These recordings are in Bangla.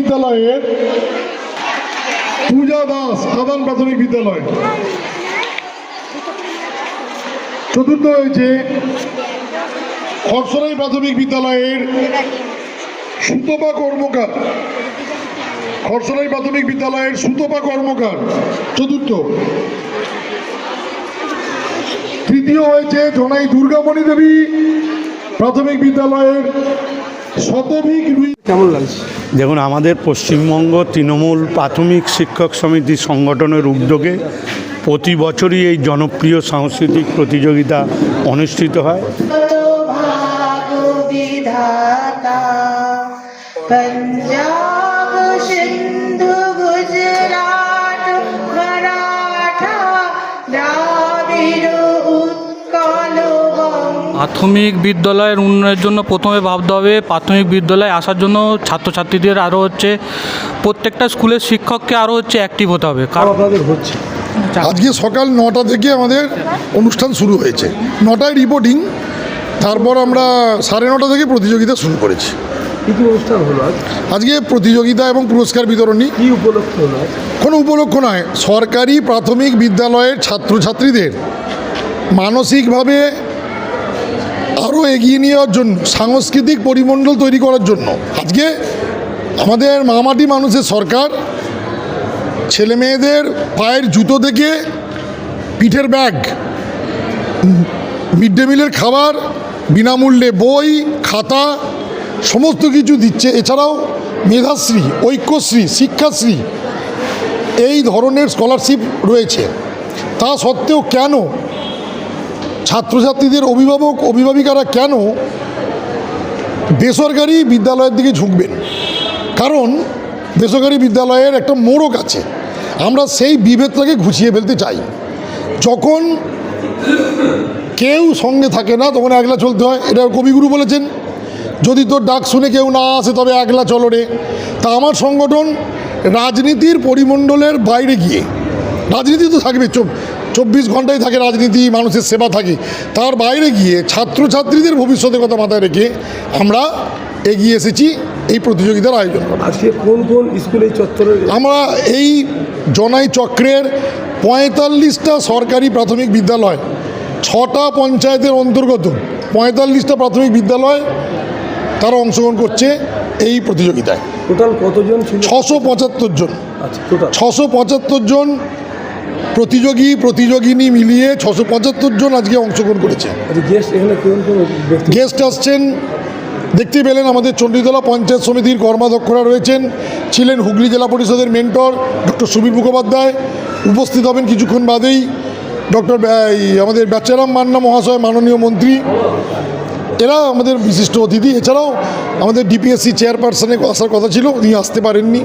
বিদ্যালয়ের পূজা দাস আদান প্রাথমিক বিদ্যালয়। চতুর্থ হয়েছে খরসরাই প্রাথমিক বিদ্যালয়ের সুতপা কর্মকার। খরসরাই প্রাথমিক বিদ্যালয়ের সুতপা কর্মকার, চতুর্থ। তৃতীয় হয়েছে জনাই দুর্গামণি দেবী প্রাথমিক বিদ্যালয়ের শতভিক রুই কেমন লাগছে দেখুন আমাদের পশ্চিমবঙ্গ তৃণমূল প্রাথমিক শিক্ষক সমিতি সংগঠনের উদ্যোগে প্রতি বছরই এই জনপ্রিয় সাংস্কৃতিক প্রতিযোগিতা অনুষ্ঠিত হয় भाग विधाता पंजाब প্রাথমিক বিদ্যালয়ের উন্নয়নের জন্য প্রথমে ভাবতে হবে প্রাথমিক বিদ্যালয়ে আসার জন্য ছাত্রছাত্রীদের আরও হচ্ছে প্রত্যেকটা স্কুলের শিক্ষককে আরও হচ্ছে অ্যাক্টিভ হতে হবে। কারণ কারণ আপনাদের হচ্ছে। আজকে সকাল নটা থেকে আমাদের অনুষ্ঠান শুরু হয়েছে। নটায় রিপোর্টিং তারপর আমরা সাড়ে নটা থেকে প্রতিযোগিতা শুরু করেছি। কি কি অনুষ্ঠান হলো আজকে প্রতিযোগিতা এবং পুরস্কার বিতরণী। কি উপলক্ষে হলো কোনো উপলক্ষ নয় সরকারি প্রাথমিক বিদ্যালয়ের ছাত্রছাত্রীদের মানসিকভাবে আরও এগিয়ে নেওয়ার জন্য, সাংস্কৃতিক পরিমণ্ডল তৈরি করার জন্য। আজকে আমাদের মামাটি মানুষের সরকার ছেলে মেয়েদের পায়ের জুতো থেকে পিঠের ব্যাগ, মিড ডে মিলের খাবার, বিনামূল্যে বই, খাতা, সমস্ত কিছু দিচ্ছে। এছাড়াও মেধাশ্রী, ঐক্যশ্রী, শিক্ষাশ্রী, এই ধরনের স্কলারশিপ রয়েছে। তা সত্ত্বেও কেন ছাত্রছাত্রীদের অভিভাবক, অভিভাবিকারা কেন বেসরকারি বিদ্যালয়ের দিকে ঝুঁকবেন? কারণ বেসরকারি বিদ্যালয়ের একটা মোড়ক আছে। আমরা সেই বিভেদটাকে ঘুচিয়ে ফেলতে চাই। যখন কেউ সঙ্গে থাকে না, তখন একলা চলতে হয়। এটা কবিগুরু বলেছেন, যদি তোর ডাক শুনে কেউ না আসে, তবে একলা চলো রে। তা আমার সংগঠন রাজনীতির পরিমণ্ডলের বাইরে গিয়ে, রাজনীতি তো থাকবে চব্বিশ ঘন্টায় থাকে রাজনীতি মানুষের সেবা থাকে। তার বাইরে গিয়ে ছাত্রছাত্রীদের ভবিষ্যতের কথা মাথায় রেখে আমরা এগিয়ে এসেছি এই প্রতিযোগিতার আয়োজন করা আজকে কোন কোন স্কুলে চত্বরে আমরা এই জনাই চক্রের পঁয়তাল্লিশটা সরকারি প্রাথমিক বিদ্যালয় ছটা পঞ্চায়েতের অন্তর্গত পঁয়তাল্লিশটা প্রাথমিক বিদ্যালয় তারা অংশগ্রহণ করছে এই প্রতিযোগিতায়। টোটাল কতজন ছশো পঁচাত্তর জন। আচ্ছা ছশো পঁচাত্তর জন প্রতিযোগী প্রতিযোগিনী মিলিয়ে ছশো পঁচাত্তর জন আজকে অংশগ্রহণ করেছে। আচ্ছা গেস্ট গেস্ট আসছেন দেখতে পেলেন আমাদের চণ্ডীতলা পঞ্চায়েত সমিতির কর্মাধ্যক্ষরা রয়েছেন ছিলেন হুগলি জেলা পরিষদের মেন্টর ডক্টর সুবীর মুখোপাধ্যায় উপস্থিত হবেন কিছুক্ষণ বাদেই ডক্টর আমাদের ব্যাচারাম মান্না মহাশয় মাননীয় মন্ত্রী। এরা আমাদের বিশিষ্ট অতিথি। এছাড়াও আমাদের ডিপিএসসি চেয়ারপারসনে আসার কথা ছিল উনি আসতে পারেননি।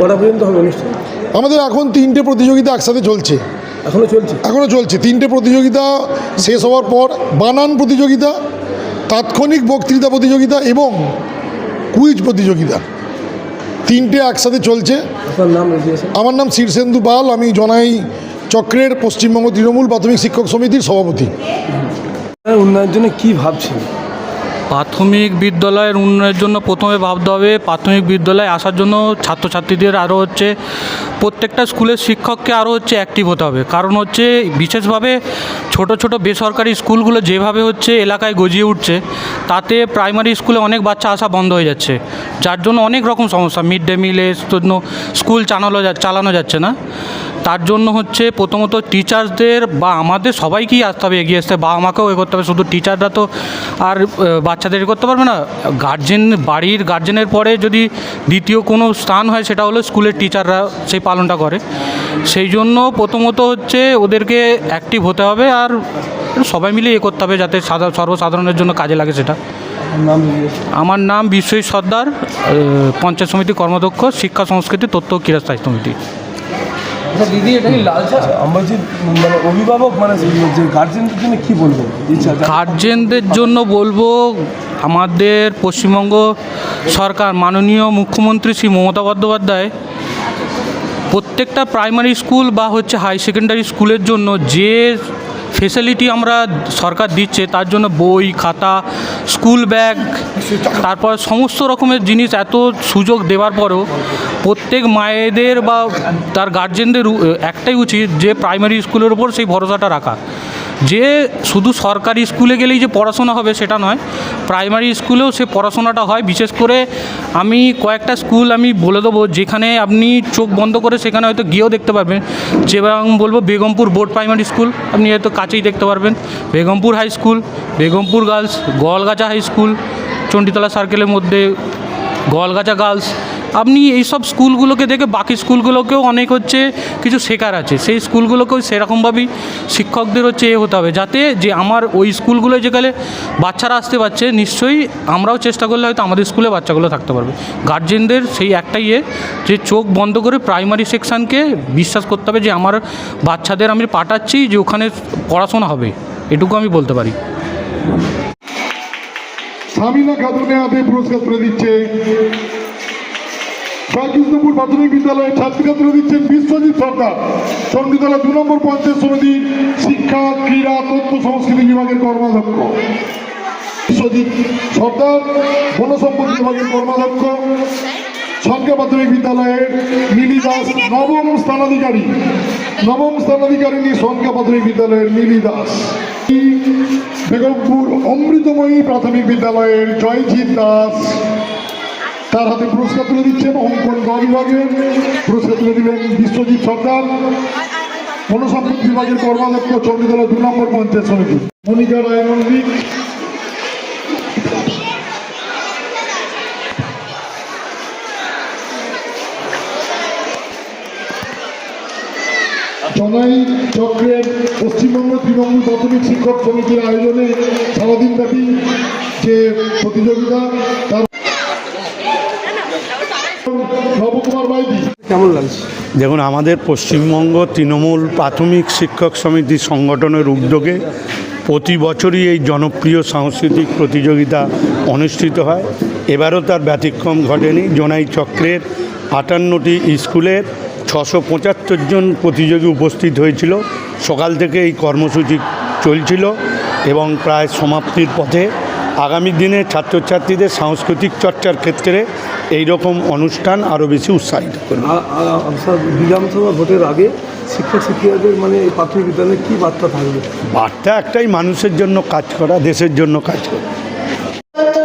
কটা পর্যন্ত হবে অনুষ্ঠান? আমাদের এখন তিনটে প্রতিযোগিতা একসাথে চলছে। এখনও চলছে? এখনও চলছে। তিনটে প্রতিযোগিতা শেষ হওয়ার পর বানান প্রতিযোগিতা তাৎক্ষণিক বক্তৃতা প্রতিযোগিতা এবং কুইজ প্রতিযোগিতা। তিনটে একসাথে চলছে। আমার নাম শীর্ষেন্দু পাল আমি জনাই চক্রের পশ্চিমবঙ্গ তৃণমূল প্রাথমিক শিক্ষক সমিতির সভাপতি। উন্নয়নের জন্য কী ভাবছেন? প্রাথমিক বিদ্যালয়ের উন্নয়নের জন্য প্রথমে ভাবতে হবে, প্রাথমিক বিদ্যালয়ে আসার জন্য ছাত্রছাত্রীদের আরও হচ্ছে, প্রত্যেকটা স্কুলের শিক্ষককে আরও হচ্ছে অ্যাক্টিভ হতে হবে। কারণ হচ্ছে বিশেষভাবে ছোট ছোট বেসরকারি স্কুলগুলো যেভাবে হচ্ছে এলাকায় গজিয়ে উঠছে, তাতে প্রাইমারি স্কুলে অনেক বাচ্চা আসা বন্ধ হয়ে যাচ্ছে। যার জন্য অনেক রকম সমস্যা, মিড ডে মিলের জন্য স্কুল চালানো চালানো যাচ্ছে না। তার জন্য হচ্ছে প্রথমত টিচার্সদের বা আমাদের সবাইকেই আসতে হবে, এগিয়ে আসতে বা আমাকেও এ করতে হবে। শুধু টিচাররা তো আর বাচ্চাদের এ করতে পারবে না। গার্জেন বাড়ির গার্জেনের পরে যদি দ্বিতীয় কোনো স্থান হয়, সেটা হলো স্কুলের টিচাররা সেই পালনটা করে। সেই জন্য প্রথমত হচ্ছে ওদেরকে অ্যাক্টিভ হতে হবে আর সবাই মিলে এ করতে হবে যাতে সর্বসাধারণের জন্য কাজে লাগে সেটা। আমার নাম বিশ্বজিৎ সর্দার পঞ্চায়েত সমিতি কর্মাধ্যক্ষ, শিক্ষা, সংস্কৃতি, তথ্য ক্রীড়া স্থায়ী সমিতি। আমরা যে মানে অভিভাবক মানে যে গার্জেনদের জন্য কি বলব? গার্জেনদের জন্য বলব আমাদের পশ্চিমবঙ্গ সরকার মাননীয় মুখ্যমন্ত্রী শ্রী মমতা বন্দ্যোপাধ্যায় প্রত্যেকটা প্রাইমারি স্কুল বা হচ্ছে হাই সেকেন্ডারি স্কুলের জন্য যে ফেসিলিটি আমরা সরকার দিচ্ছে তার জন্য বই খাতা স্কুল ব্যাগ তারপর সমস্ত রকমের জিনিস এত সুযোগ দেওয়ার পরেও প্রত্যেক মায়েদের বা তার গার্জেনদের একটাই উচিত যে প্রাইমারি স্কুলের উপর সেই ভরসাটা রাখা। যে শুধু সরকারি স্কুলে গেলেই যে পড়াশোনা হবে সেটা নয় প্রাইমারি স্কুলেও সে পড়াশোনাটা হয়। বিশেষ করে আমি কয়েকটা স্কুল আমি বলে দেবো, যেখানে আপনি চোখ বন্ধ করে সেখানে হয়তো গিয়েও দেখতে পারবেন। যেরকম বলব, বেগমপুর বোর্ড প্রাইমারি স্কুল আপনি হয়তো কাছেই দেখতে পারবেন। Begampur high school Begampur girls Goalgachha high school Chanditala সার্কেলের মধ্যে গোয়ালগাছা গার্লস আপনি এইসব স্কুলগুলোকে দেখে বাকি স্কুলগুলোকেও অনেক হচ্ছে কিছু শেখার আছে। সেই স্কুলগুলোকেও সেরকমভাবেই শিক্ষকদের হচ্ছে এ হতে হবে। যাতে যে আমার ওই স্কুলগুলো যেখানে বাচ্চারা আসতে পারছে, নিশ্চয়ই আমরাও চেষ্টা করলে হয়তো আমাদের স্কুলে বাচ্চাগুলো থাকতে পারবে। গার্জেনদের সেই একটাই ইয়ে যে চোখ বন্ধ করে প্রাইমারি সেকশানকে বিশ্বাস করতে হবে যে আমার বাচ্চাদের আমি পাঠাচ্ছি যে ওখানে পড়াশোনা হবে। এটুকু আমি বলতে পারি। সামিনা খাতুনে হাতে পুরস্কার তুলে দিচ্ছে জয়কৃষ্ণপুর প্রাথমিক বিদ্যালয়ের ছাত্রীরা তুলে দিচ্ছেন বিশ্বজিৎ সরকার। চণ্ডীতলা দু নম্বর পঞ্চায়েত সমিতির শিক্ষা, ক্রীড়া, তথ্য, সংস্কৃতি বিভাগের কর্মাধ্যক্ষ। বিশ্বজিৎ সর্দার বনসম্পদ বিভাগের কর্মাধ্যক্ষ। সরকার প্রাথমিক বিদ্যালয়ের মিলি দাস, নবম স্থানাধিকারী। নবম স্থানাধিকারিণী সরকার প্রাথমিক বিদ্যালয়ের মিলি দাস। বেগমপুর অমৃতময়ী প্রাথমিক বিদ্যালয়ের জয়জিৎ দাস। তার হাতে পুরস্কার তুলে দিচ্ছেন অঙ্কন বিভাগের পুরস্কার তুলে দিলেন বিশ্বজিৎ সরকার বনসম্পদ বিভাগের কর্মাধ্যক্ষ চণ্ডীতলা দু নম্বর পঞ্চায়েত সমিতি। মনিকা রায় মল্লিক জনাই চক্রের পশ্চিমবঙ্গ তৃণমূল প্রাথমিক শিক্ষক সমিতির আয়োজনে সারাদিন ব্যাপী যে প্রতিযোগিতা, তার কেমন লাগছে? দেখুন আমাদের পশ্চিমবঙ্গ তৃণমূল প্রাথমিক শিক্ষক সমিতি সংগঠনের উদ্যোগে প্রতি বছরই এই জনপ্রিয় সাংস্কৃতিক প্রতিযোগিতা অনুষ্ঠিত হয়। এবারও তার ব্যতিক্রম ঘটেনি। জোনাই চক্রের আটান্নটি স্কুলের ছশো পঁচাত্তর জন প্রতিযোগী উপস্থিত হয়েছিল। সকাল থেকে এই কর্মসূচি চলছিল এবং প্রায় সমাপ্তির পথে আগামী দিনে ছাত্রছাত্রীদের সাংস্কৃতিক চর্চার ক্ষেত্রে এই রকম অনুষ্ঠান আরও বেশি উৎসাহিত করবে। বিধানসভা ভোটের আগে শিক্ষক শিক্ষিকাদের মানে এই প্রাথমিক বিদ্যালয়ে কি বার্তা থাকবে? বার্তা একটাই মানুষের জন্য কাজ করা দেশের জন্য কাজ করা। তো